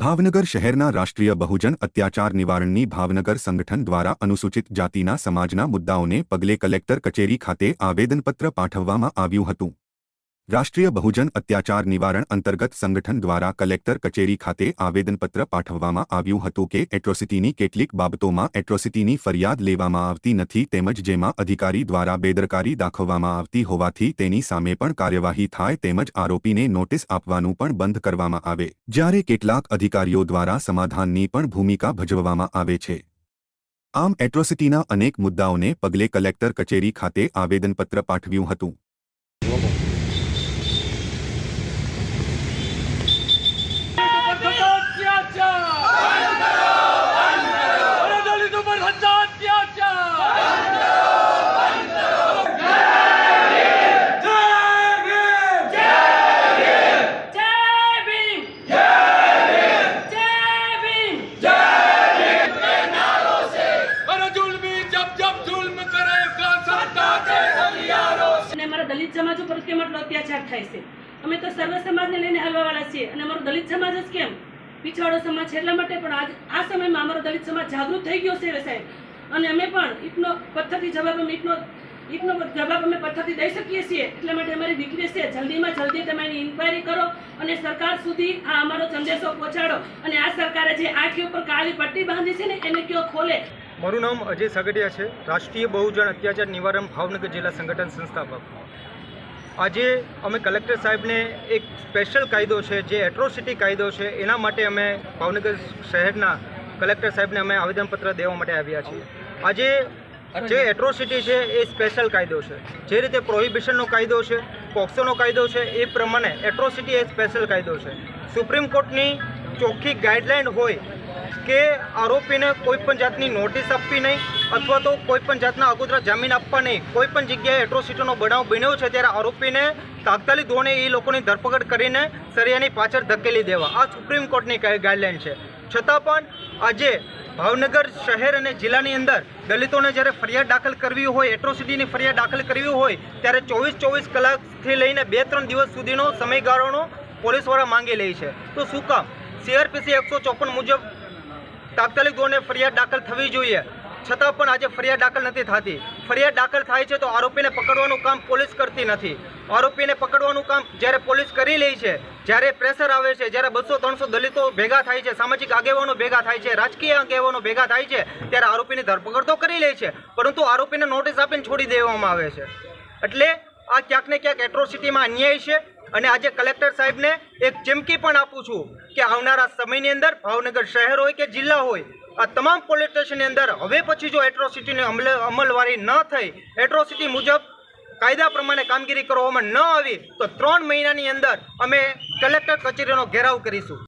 ભાવનગર શહેરના રાષ્ટ્રીય બહુજન અત્યાચાર નિવારણની ભાવનગર સંગઠન દ્વારા અનુસૂચિત જાતિના સમાજના મુદ્દાઓને પગલે કલેક્ટર કચેરી ખાતે આવેદનપત્ર પાઠવવામાં આવ્યું હતું. રાષ્ટ્રીય બહુજન અત્યાચાર નિવારણ અંતર્ગત સંગઠન દ્વારા કલેક્ટર કચેરી ખાતે આવેદનપત્ર પાઠવવામાં આવ્યું હતું કે એટ્રોસિટીની કેટલીક બાબતોમાં એટ્રોસિટીની ફરિયાદ લેવામાં આવતી નથી તેમજ જેમાં અધિકારી દ્વારા બેદરકારી દાખવવામાં આવતી હોવાથી તેની સામે પણ કાર્યવાહી થાય તેમજ આરોપીને નોટિસ આપવાનું પણ બંધ કરવામાં આવે. જ્યારે કેટલાક અધિકારીઓ દ્વારા સમાધાનની પણ ભૂમિકા ભજવવામાં આવે છે. આમ એટ્રોસિટીના અનેક મુદ્દાઓને પગલે કલેક્ટર કચેરી ખાતે આવેદનપત્ર પાઠવ્યું હતું દલિત ઉપર થતા અત્યાચાર જય ભીમ જય ભીમ અરે જુલ્મી જબ જબ જુલ્મ કરે કા સત્તા કે હથિયારો અને અમારા દલિત સમાજ ઉપર કેમ આટલો અત્યાચાર થાય છે? અમે તો સર્વ સમાજને લઈને હલવાવાળા છીએ અને અમારો દલિત સમાજ જ કેમ? પીછાડો સમાજ છે એટલા માટે પણ આજ આ સમયમાં અમારો દલિત સમાજ જાગૃત થઈ ગયો છે સાહેબ અને અમે પણ ઈટનો પથ્થરથી જવાબ અમે ઈટનો ઈટનો જવાબ અમે પથ્થરથી દઈ શકીએ છીએ. એટલા માટે અમારી દીકરી છે. જલ્દીમાં જલ્દી તમે એની ઇન્ક્વાયરી કરો અને સરકાર સુધી આ અમારો સંદેશો પહોંચાડો. અને આ સરકારે જે આંખી ઉપર કાળી પટ્ટી બાંધી છે ને એને કયો ખોલે? મારું નામ અજય સગડિયા છે. રાષ્ટ્રીય બહુજન અત્યાચાર નિવારણ ભાવનગર જિલ્લા સંગઠન સંસ્થાપક. આજે અમે કલેક્ટર સાહેબને એક સ્પેશિયલ કાયદો છે, જે એટ્રોસિટી કાયદો છે, એના માટે અમે ભાવનગર શહેરના કલેક્ટર સાહેબને અમે આવેદનપત્ર દેવા માટે આવ્યા છીએ. આજે જે એટ્રોસિટી છે, એ સ્પેશિયલ કાયદો છે. જે રીતે પ્રોહિબિશનનો કાયદો છે, પોક્સોનો કાયદો છે, એ પ્રમાણે એટ્રોસિટી એ સ્પેશિયલ કાયદો છે. સુપ્રીમ કોર્ટની ચોખ્ખી ગાઈડલાઇન હોય કે આરોપીને કોઈ પણ જાતની નોટિસ આપવી નહીં અથવા તો કોઈ પણ જાતના આગોતરા જામીન આપવા નહીં. કોઈ પણ જગ્યાએ એટ્રોસિટીનો બનાવ બન્યો છે ત્યારે આરોપીને તાત્કાલિક ધોરણે એ લોકોની ધરપકડ કરીને સરિયાની પાછળ ધકેલી દેવા. આ સુપ્રીમ કોર્ટની ગાઈડલાઈન છે. છતાં પણ આજે ભાવનગર શહેર અને જિલ્લાની અંદર દલિતોને જ્યારે ફરિયાદ દાખલ કરવી હોય એટ્રોસિટીની ફરિયાદ દાખલ કરવી હોય, ત્યારે ચોવીસ ચોવીસ કલાકથી લઈને બે ત્રણ દિવસ સુધીનો સમયગાળોનો પોલીસવાળા માંગી લે છે. તો શું કામ? સીઆરપીસી એકસો ચોપન મુજબ તાત્કાલિક ધોરણે ફરિયાદ દાખલ થવી જોઈએ. છતાં પણ આજે ફરિયાદ દાખલ નથી થતી. ફરિયાદ દાખલ થાય છે તો આરોપીને પકડવાનું કામ પોલીસ કરતી નથી. આરોપીને પકડવાનું કામ જ્યારે પોલીસ કરી લે છે, જ્યારે પ્રેશર આવે છે, જ્યારે બસો ત્રણસો દલિતો ભેગા થાય છે, સામાજિક આગેવાનો ભેગા થાય છે, રાજકીય આગેવાનો ભેગા થાય છે, ત્યારે આરોપીની ધરપકડ તો કરી લે છે, પરંતુ આરોપીને નોટિસ આપીને છોડી દેવામાં આવે છે. એટલે આ ક્યાંક ને ક્યાંક એટ્રોસિટીમાં અન્યાય છે અને આજે કલેક્ટર સાહેબને એક ચીમકી પણ આપું છું કે આવનારા સમયની અંદર ભાવનગર શહેર હોય કે જિલ્લા હોય, આ તમામ પોલીસ સ્ટેશનની અંદર હવે પછી જો એટ્રોસિટીની અમલ અમલવારી ન થઈ એટ્રોસિટી મુજબ કાયદા પ્રમાણે કામગીરી કરવામાં ન આવી, તો ત્રણ મહિનાની અંદર અમે કલેક્ટર કચેરીનો ઘેરાવ કરીશું.